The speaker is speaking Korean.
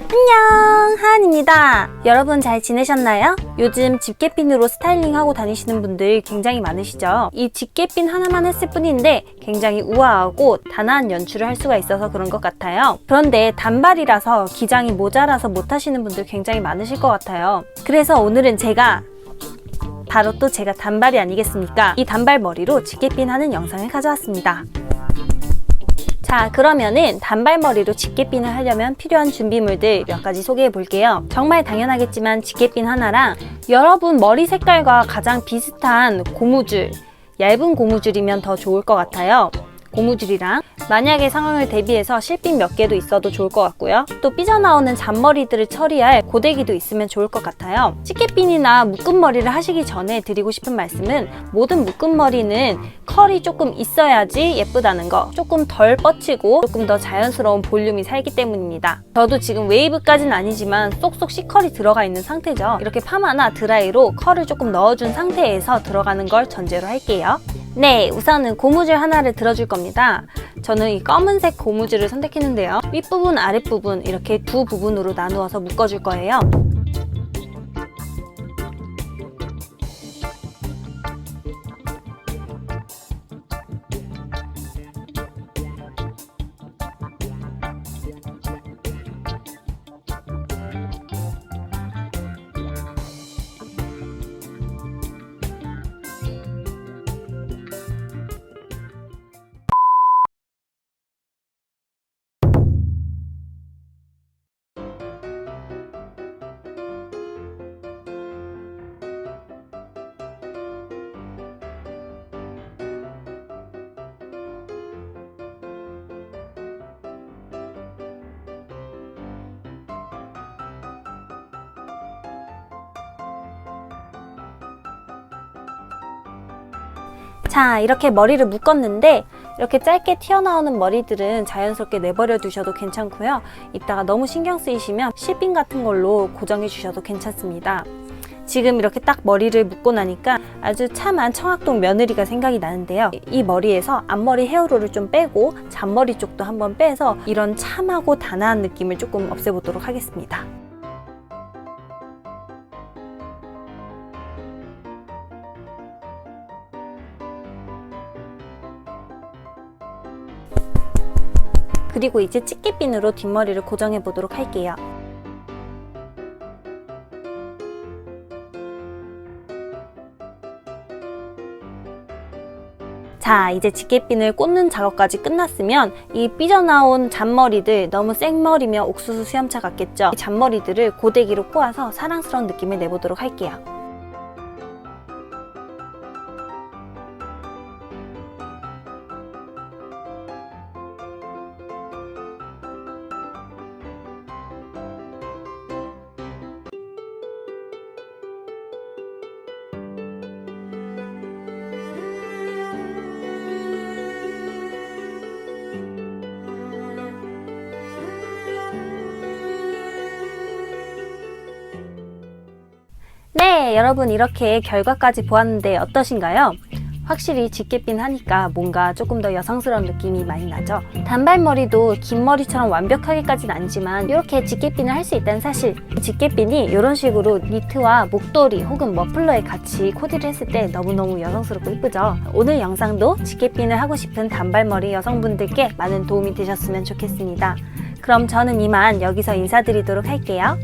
안녕 하은입니다. 여러분 잘 지내셨나요? 요즘 집게핀으로 스타일링하고 다니시는 분들 굉장히 많으시죠? 이 집게핀 하나만 했을 뿐인데 굉장히 우아하고 단아한 연출을 할 수가 있어서 그런 것 같아요. 그런데 단발이라서 기장이 모자라서 못하시는 분들 굉장히 많으실 것 같아요. 그래서 오늘은 제가 바로 또 제가 단발이 아니겠습니까? 이 단발 머리로 집게핀 하는 영상을 가져왔습니다 자 그러면은 단발머리로 집게핀을 하려면 필요한 준비물들 몇 가지 소개해 볼게요. 정말 당연하겠지만 집게핀 하나랑 여러분 머리 색깔과 가장 비슷한 고무줄 얇은 고무줄이면 더 좋을 것 같아요. 고무줄이랑 만약의 상황을 대비해서 실핀 몇 개도 있어도 좋을 것 같고요. 또 삐져나오는 잔머리들을 처리할 고데기도 있으면 좋을 것 같아요. 집게핀이나 묶음머리를 하시기 전에 드리고 싶은 말씀은 모든 묶음머리는 컬이 조금 있어야지 예쁘다는 거. 조금 덜 뻗치고 조금 더 자연스러운 볼륨이 살기 때문입니다. 저도 지금 웨이브까지는 아니지만 쏙쏙 C컬이 들어가 있는 상태죠. 이렇게 파마나 드라이로 컬을 조금 넣어준 상태에서 들어가는 걸 전제로 할게요. 네, 우선은 고무줄 하나를 들어줄 겁니다. 저는 이 검은색 고무줄을 선택했는데요. 윗부분, 아랫부분 이렇게 두 부분으로 나누어서 묶어줄 거예요. 자, 이렇게 머리를 묶었는데 이렇게 짧게 튀어나오는 머리들은 자연스럽게 내버려 두셔도 괜찮고요. 이따가 너무 신경 쓰이시면 실핀 같은 걸로 고정해 주셔도 괜찮습니다. 지금 이렇게 딱 머리를 묶고 나니까 아주 참한 청학동 며느리가 생각이 나는데요. 이 머리에서 앞머리 헤어롤을 좀 빼고 잔머리 쪽도 한번 빼서 이런 참하고 단아한 느낌을 조금 없애보도록 하겠습니다. 그리고 이제 집게핀으로 뒷머리를 고정해 보도록 할게요. 자, 이제 집게핀을 꽂는 작업까지 끝났으면 이 삐져나온 잔머리들 너무 생머리며 옥수수 수염차 같겠죠? 이 잔머리들을 고데기로 꼬아서 사랑스러운 느낌을 내보도록 할게요. 네, 여러분 이렇게 결과까지 보았는데 어떠신가요? 확실히 집게핀 하니까 뭔가 조금 더 여성스러운 느낌이 많이 나죠. 단발머리도 긴 머리처럼 완벽하게까지는 아니지만 이렇게 집게핀을 할 수 있다는 사실. 집게핀이 이런 식으로 니트와 목도리 혹은 머플러에 같이 코디를 했을 때 너무너무 여성스럽고 이쁘죠. 오늘 영상도 집게핀을 하고 싶은 단발머리 여성분들께 많은 도움이 되셨으면 좋겠습니다. 그럼 저는 이만 여기서 인사드리도록 할게요.